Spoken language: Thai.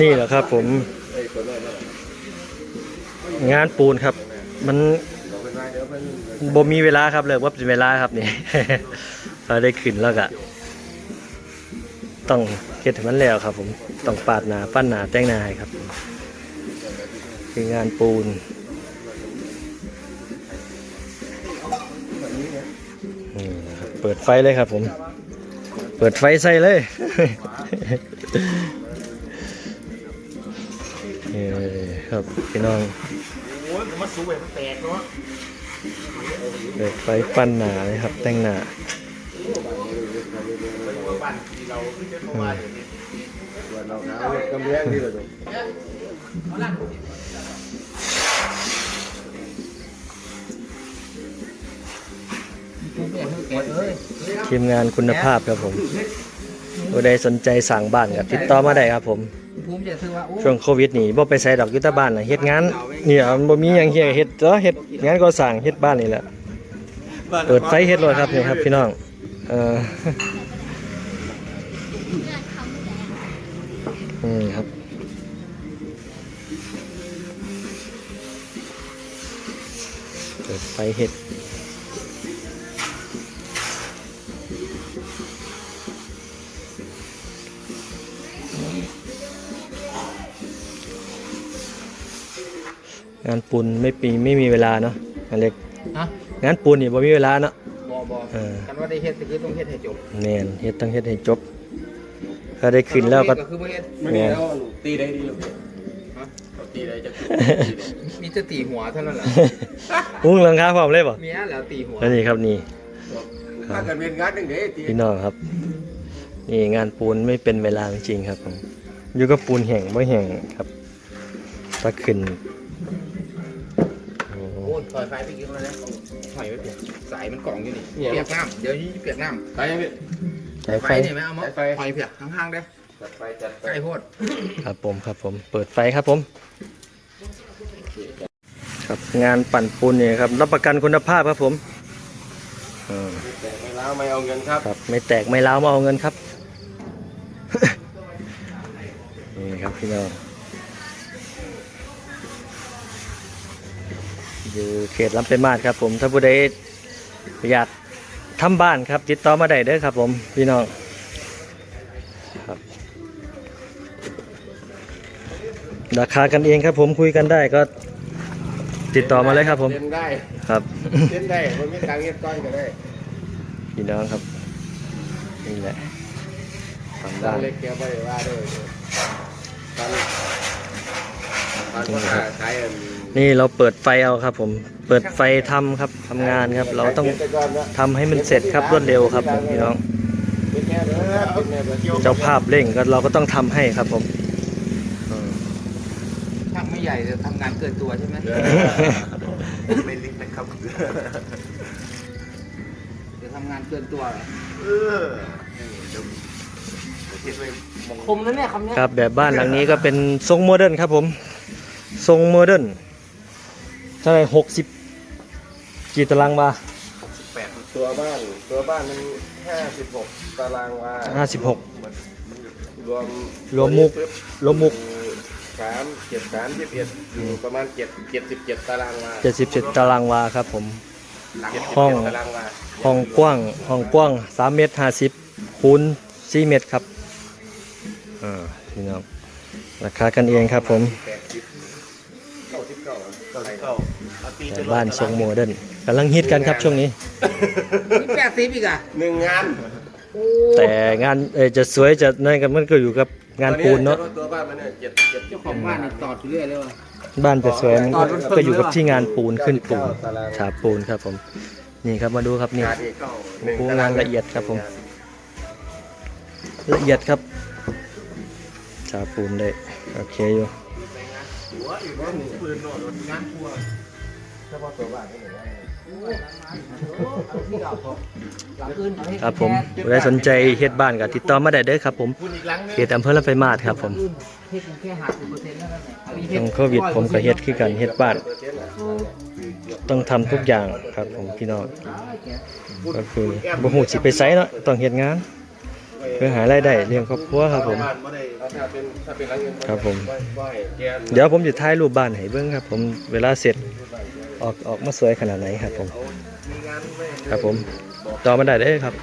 นี่แหละครับ ผม งานปูนครับ มันบ่มีเวลาครับเลยว่าเป็นเวลาครับนี่พอได้ขึ้นแล้วก็ต้องเฮ็ดให้มันแล้วครับ ผมต้องปาดหนาปั้นหนาแต่งหนาครับ คืองานปูนเปิดไฟเลยครับ ผม เปิดไฟใส่เลย นี่ครับพี่น้องโอ้ยมันสูงแบบมันแตกเนาะเปิดไฟปั้นหนาเลยครับ แต่งหนาบ้านที่เราขึ้นจะเข้ามาอย่างนี้กำแพงนี่แหละดูทีมงานคุณภาพครับผมผู้ใดสนใจสั่งบ้านกับติดต่อมาได้ครับผม ภูมิใจถือว่าโอ้ช่วงโควิดนี่บ่ไปใส่ดอกอยุตบ้านน่ะเฮ็ดงานนี่อะบ่มีหยังเฮ็ดเฮ็ดเด้อเฮ็ดงานก่อสร้างเฮ็ดบ้านนี่แหละเปิดไฟเฮ็ดเลยครับนี่ครับ พี่น้องเออนี่ครับเปิดไฟเฮ็ด งานปูนไม่ปีไม่มีเวลาเนาะงานเล็กฮะงานปูนนี่บ่มีเวลาเนาะ บอบอเออ กันว่าได้เฮ็ดตะกี้ต้องเฮ็ดให้จบแน่นเฮ็ดต้องเฮ็ดให้จบ ถ้าได้ขึ้นแล้วก็ คือบ่เฮ็ดไม่มีแล้วตีได้ดีหรอกเขาตีได้จะมีจะตีหัวเท่านั้นแหละ อุ้งหลังคาพร้อมเลยบ่เมียแล้วตีหัว แล้วนี่ครับนี่ ถ้าเกิดเป็นงานหนึ่งเด้ตีพี่น้องครับ นี่งานปูนไม่เป็นเวลาจริงๆครับผมอยู่กับปูนแห้งไม่แห้งครับถ้าขึ้นโอ้โหโอ้ยปล่อยไฟไปกินมาแล้ถอยไว้เปียกสายมันกล่องอยู่นี่เปียกน้ำเดี๋ยวนี้เปียกน้ไปยังพี่สายำไฟไฟนี่ไหมเอามาถอยเปียกข้างๆเด้จัดไปจัดไปใกล้โพดครับผมครับผม เปิดไฟครับผม ครับงานปั่นปูนเนี่ยครับ รับประกันคุณภาพครับผมอ่าแต่ไม่ล้าไม่เอาเงินครับครับ ไม่แตกไม่ร้าวมาเอาเงินครับนี่ครับพี่น้อง อยู่เขตลำเป็นมาดครับผม ถ้าผู้ใดอยากทำบ้านครับ ติดต่อมาได้เด้อครับ ผมพี่น้องครับราคากันเองครับ ผมคุยกันได้ก็ติดต่อมาเลยครับ ผมเล่นได้ครับ เล่นได้คนมีตังค์เงินก้อนก็ได้พี่น้องครับนี่แหละทำตับ้างนค์เล็กแกไม่ได้ว่าด้วยตังค์ตังค์ก็ขายขายอั นนี่เราเปิดไฟเอาครับ ผม เปิดไฟทำครับทำงานครับ เราต้องขยแต่ก่อนนะทำให้มันเสร็จครับรวดเร็วครับผมพี่น้องเป็นแค่เด้อเป็นแค่เด้อเจ้าภาพเร่งก็เราก็ต้องทำให้ครับผมอืมช่างไม่ใหญ่จะทำงานเกินตัวใช่ไหมไม่ลิกนะครับจะทำงานเกินตัวเหรอเออคิดไว้มองคมนะเนี่ยคำเนี้ยครับแบบบ้านหลังนี้ก็เป็นทรงโมเดิร์นครับผม ทรงโมเดิร์น เท่าไหร่หกสิบกี่ตารางวาแปดตัวบ้านตัวบ้านมันห้าสิบหกตารางวาห้าสิบหก รวมรวมมุกรวมมุก สามเจ็ดสามยี่สิบเอ็ดอยู่ประมาณเจ็ดเจ็ดสิบเจ็ดตารางวาเจ็ดสิบเจ็ดตารางวาครับผมเจ็ดสิบห้องเจ็ดตารางวาห้องกว้างห้องกว้างสามเมตรห้าสิบคูณสี่เมตรครับอ่าพี่น้องราคากันเองครับผม แปดสิบเก้า สิบเก้าเก้าสิบเก้าเอาตีแต่ไปบ้านทรงโมเดิร์นกำลังฮิตกันครับช่วงนี้ มีแปดสิบอีกอะหนึ่งงานโอ้แต่งานเออจะสวยจะนั่นกันมันก็อยู่กับงานปูนเนาะตัวบ้านมันเนี่ยเจ็ดเจ็ดเจ้าของบ้านนี่ตอดอยู่เรื่อยเลยว่ะบ้านจะสวยมันก็ก็อยู่กับที่งานปูนขึ้นปูนตารางฉาบปูนครับผมนี่ครับมาดูครับนี่งานอีกเก้าโอ้โหงานละเอียดครับผม ละเอียดครับฉาบปูนได้โอเคอยู่ หัวอีกว่าหนึ่ปืนโน่นงานครัวเฉพาะตัวบ้านนี่เหมือนกันหลังอื่นครับผมผู้ใครสนใจเฮ็ดบ้านก็ติดต่อมาได้เด้อครับ ผมคุณอีกหลังนึงเขตอำเภอลำไยมาศครับ ผมต้องโควิดผมก็เฮ็ดคือกันเฮ็ดบ้าน ต้องทำทุกอย่างครับ ผมพี่น้องก็คือบ่ฮู้สิไปไสเนาะต้องเฮ็ดงาน เพื่อหารายได้เลี้ยงครอบครัวครับผม ครับผม เดี๋ยวผมจะถ่ายรูปบ้านให้เบิ่งครับ ผมเวลาเสร็จออกออกมาสวยขนาดไหนครับผม ครับผมต่อมาได้เลยครับ